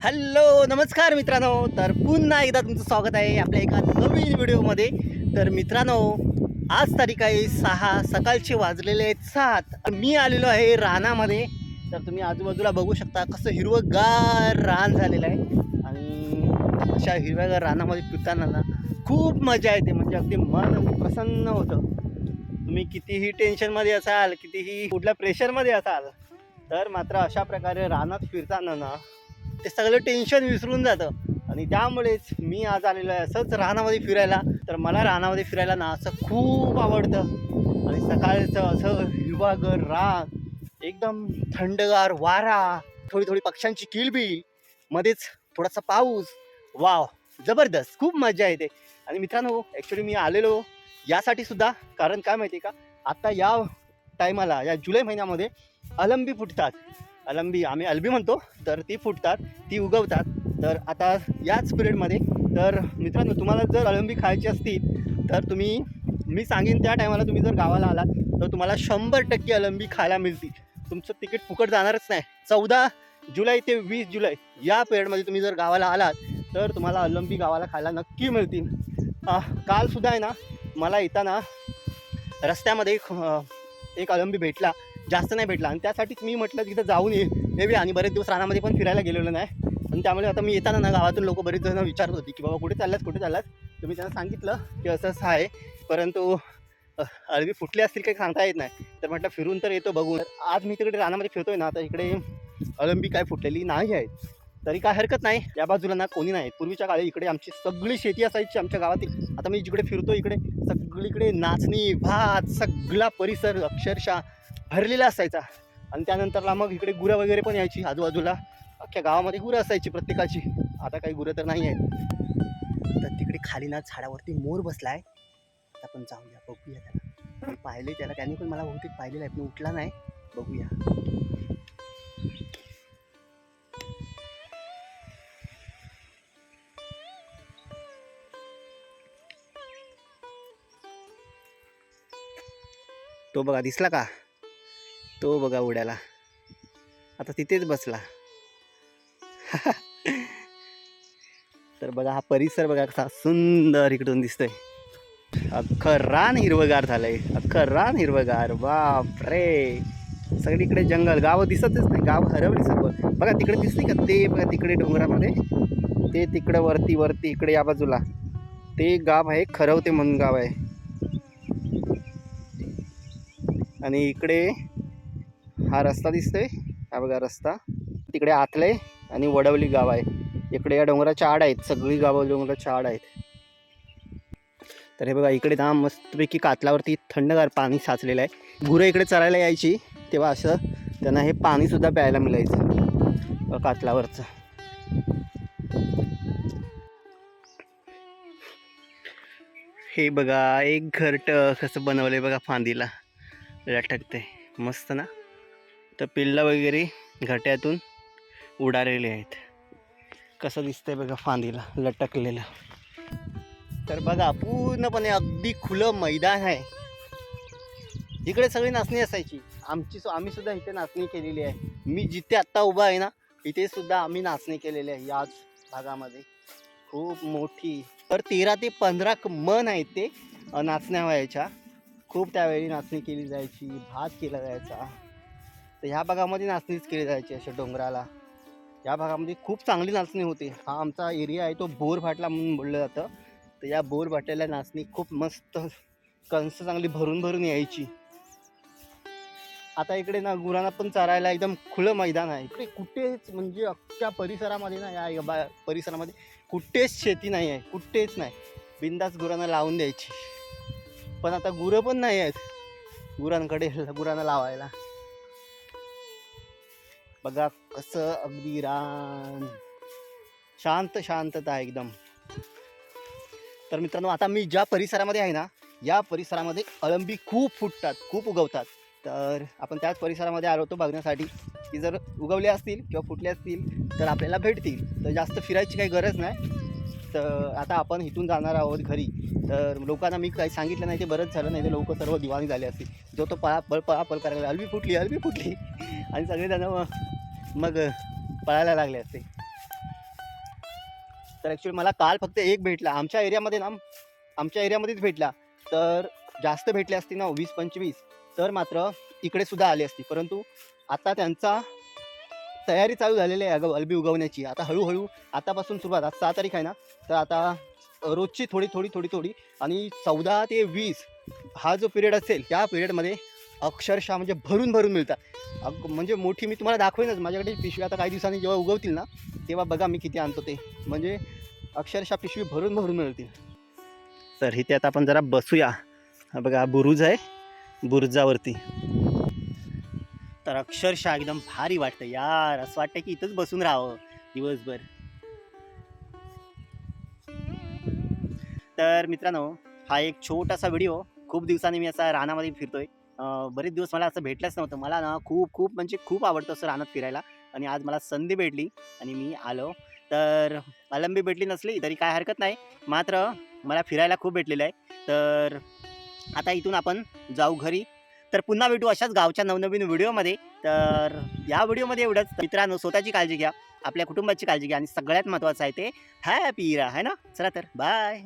Hello नमस्कार मित्रांनो. तर पुन्हा एकदा तुमचं स्वागत आहे आपल्या एका नवीन व्हिडिओमध्ये. तर मित्रांनो आज तारीख आहे सहा सकाळचे वाजलेले आहेत सात. मी आलेलो आहे रानामध्ये. तर तुम्ही आजूबाजूला बघू शकता कसं हिरवंगार रान झालेलं आहे. आणि अशा हिरव्यागार रानामध्ये फिरताना ना खूप मजा येते. म्हणजे अगदी मन प्रसन्न होतं. तुम्ही कितीही टेन्शनमध्ये असाल कितीही कुठल्या प्रेशरमध्ये असाल तर मात्र अशा प्रकारे रानात फिरताना ना ते सगळं टेन्शन विसरून जातं. आणि त्यामुळेच मी आज आलेलो आहे असंच रानामध्ये फिरायला. तर मला रानामध्ये फिरायला ना असं खूप आवडतं. आणि सकाळचं असं हिवागर रान एकदम थंडगार वारा थोडी थोडी पक्ष्यांची किलबिल मध्येच थोडासा पाऊस. वाव जबरदस्त खूप मजा येते. आणि मित्रांनो ॲक्च्युली मी आलेलो यासाठी सुद्धा कारण काय माहिती आहे का? आत्ता या टायमाला या जुलै महिन्यामध्ये अलंबी फुटतात. अलंबी आम्ही अलबी म्हणतो तर ती फुटतात ती उगवतात. तर आता याच पिरियडमध्ये तर मित्रांनो तुम्हाला जर अलंबी खायची असतील तर तुम्ही मी सांगेन त्या टायमाला तुम्ही जर गावाला आलात तर तुम्हाला शंभर टक्के अलंबी खायला मिळतील. तुमचं तिकीट फुकट जाणारच नाही. चौदा जुलै ते वीस जुलै या पिरियडमध्ये तुम्ही जर गावाला आलात तर तुम्हाला अलंबी गावाला खायला नक्की मिळतील. कालसुद्धा आहे ना मला येताना रस्त्यामध्ये एक अळंबी अलंबी भेटला जास्त नाही भेटला. आणि त्यासाठीच मी म्हटलं तिथं जाऊन ये. येवे आणि बरेच दिवस रानामध्ये पण फिरायला गेलेलो नाही. आणि त्यामुळे आता मी येताना ना गावातून लोक बरेच जण विचारत होती की बाबा कुठे चाललात कुठे चाललात तर मी त्यांना सांगितलं की असं असं आहे. परंतु अळवी फुटली असतील काही सांगता येत नाही. तर म्हटलं फिरून तर येतो बघून आज मी तिकडे रानामध्ये फिरतोय ना तर इकडे अळंबी काय फुटलेली नाही आहे तरी काय हरकत नाही. या बाजूला ना कोणी नाही. पूर्वीच्या काळी इकडे आमची सगळी शेती असायची आमच्या गावातील आता मी जिकडे फिरतो इकडे सगळीकडे नाचणी भात सगळा परिसर अक्षरशः भरलेला असायचा. आणि त्यानंतरला मग इकडे गुरं वगैरे पण यायची आजूबाजूला. अख्ख्या गावामध्ये गुरं असायची प्रत्येकाची. आता काही गुरं तर नाही आहेत. तर तिकडे खाली ना झाडावरती मोर बसलाय. आता आपण जाऊया बघूया त्याला. पाहिले त्याला. त्यांनी पण मला बहुतेक पाहिलेलं आहे पण उठला नाही. बघूया. तो बघा दिसला का? तो बघा उड्याला. आता तिथेच बसला. तर बघा हा परिसर बघा कसा सुंदर इकडून दिसतोय. अख्खं रान हिरवगार झालंय. अख्खं रान हिरवगार. बाप रे सगळीकडे जंगल. गावं दिसतच नाही. गाव हरवली सर्व बघा तिकडे दिसते का? ते बघा तिकडे डोंगरामध्ये. ते तिकडं वरती वरती इकडे या बाजूला. ते गाव आहे खरवते म्हणून गाव आहे. आणि इकडे हा रस्ता दिसतोय. हा बघा रस्ता. तिकडे आतले आणि वडवली गाव आहे. इकडे या डोंगराच्या आड आहेत. सगळी गावं डोंगराच्या आड आहेत. तर हे बघा इकडे ना मस्तपैकी कातलावरती थंडगार पाणी साचलेलं आहे. गुरं इकडे चरायला यायची. तेव्हा असं त्यांना हे पाणीसुद्धा प्यायला मिळायचं. कातलावरचं. हे बघा एक घरट कसं बनवलं आहे बघा फांदीला. लटकते मस्त ना? तर पिल्लं वगैरे घट्यातून उडालेले आहेत. कसं दिसतंय बघा फांदीला लटकलेलं. तर बघा पूर्णपणे अगदी खुलं मैदान आहे. इकडे सगळी नाचणी असायची. आमची आम्ही सुद्धा इथे नाचणी केलेली आहे. मी जिथे आत्ता उभा आहे ना इथे सुद्धा आम्ही नाचणी केलेली आहे याच भागामध्ये. खूप मोठी. तर तेरा ते पंधरा मन आहेत ते नाचण्या व्हायच्या खूप त्यावेळी नाचणी केली जायची भात केला जायचा. तर ह्या भागामध्ये नाचणीच केली जायची अशा डोंगराला. या भागामध्ये खूप चांगली नाचणी होती. हा आमचा एरिया आहे तो बोरभाटला म्हणून बोललं जातं. तर या बोर नाचणी खूप मस्त कंस चांगली भरून भरून यायची. आता इकडे ना गुरांना पण चरायला एकदम खुलं मैदान आहे. इकडे कुठेच म्हणजे अख्ख्या परिसरामध्ये ना या या बा- परिसरामध्ये कुठेच शेती नाही आहे. कुठेच नाही. बिंदास गुरांना लावून द्यायची. पण आता गुरं पण नाही आहेत. गुरांकडे गुरांना लावायला. बघा कसं अगदी रान. शांत शांतता आहे एकदम. तर मित्रांनो आता मी ज्या परिसरामध्ये आहे ना या परिसरामध्ये अळंबी खूप फुटतात खूप उगवतात. तर आपण त्याच परिसरामध्ये आलो होतो बघण्यासाठी. की जर उगवले असतील किंवा फुटले असतील तर आपल्याला भेटतील. तर जास्त फिरायची काही गरज नाही. तर आता आपण इथून जाणार आहोत घरी. तर लोकांना मी काही सांगितलं नाही ते बरंच झालं नाही ते लोक सर्व दिवाणी झाले असतील. जो तो पळा पळ पळापळ करायला लागला, अलबी फुटली अलबी फुटली. आणि सगळेजण मग पळायला लागले असते. तर ॲक्च्युली मला काल फक्त एक भेटला. आमच्या एरियामध्ये ना आमच्या एरियामध्येच भेटला. तर जास्त भेटले असते ना वीस पंचवीस. तर मात्र इकडे सुद्धा आले असते परंतु आता त्यांचा तयारी चालू झालेली आहे अगं अल्बी उगवण्याची. आता हळूहळू आतापासून सुरुवात आज सहा तारीख आहे ना? तर आता रोजची थोडी थोडी थोडी थोडी आणि चौदा ते वीस हा जो पिरियड असेल त्या पिरियडमध्ये अक्षरशः म्हणजे भरून भरून मिळतात. अग म्हणजे मोठी मी तुम्हाला दाखवेनच. माझ्याकडे पिशवी आता काही दिवसांनी जेव्हा उगवतील ना तेव्हा बघा मी किती आणतो ते. म्हणजे अक्षरशः पिशवी भरून भरून मिळतील. तर इथे आता आपण जरा बसूया. बघा बुरुज आहे. बुरुजावरती. तर अक्षरशः एकदम भारी वाटतं. यार असं वाटतं की इथंच बसून राहावं दिवसभर. तर मित्रांनो हा एक छोटासा व्हिडिओ. खूप दिवसांनी मी असा रानामध्ये फिरतोय. बरेच दिवस मला असं भेटलंच नव्हतं. मला ना खूप खूप म्हणजे खूप आवडतं असं रानात फिरायला. आणि आज मला संधी भेटली आणि मी आलो. तर अलंबी भेटली नसली तरी काय हरकत नाही. मात्र मला फिरायला खूप भेटलेलं आहे. तर आता इथून आपण जाऊ घरी. तर पुन्हा भेटू अशाच गावच्या नवनवीन व्हिडिओमध्ये. तर या व्हिडिओमध्ये एवढंच. मित्रांनो स्वतःची काळजी घ्या आपल्या कुटुंबाची काळजी घ्या आणि सगळ्यात महत्त्वाचं आहे ते हॅपी राहा है ना? चला तर बाय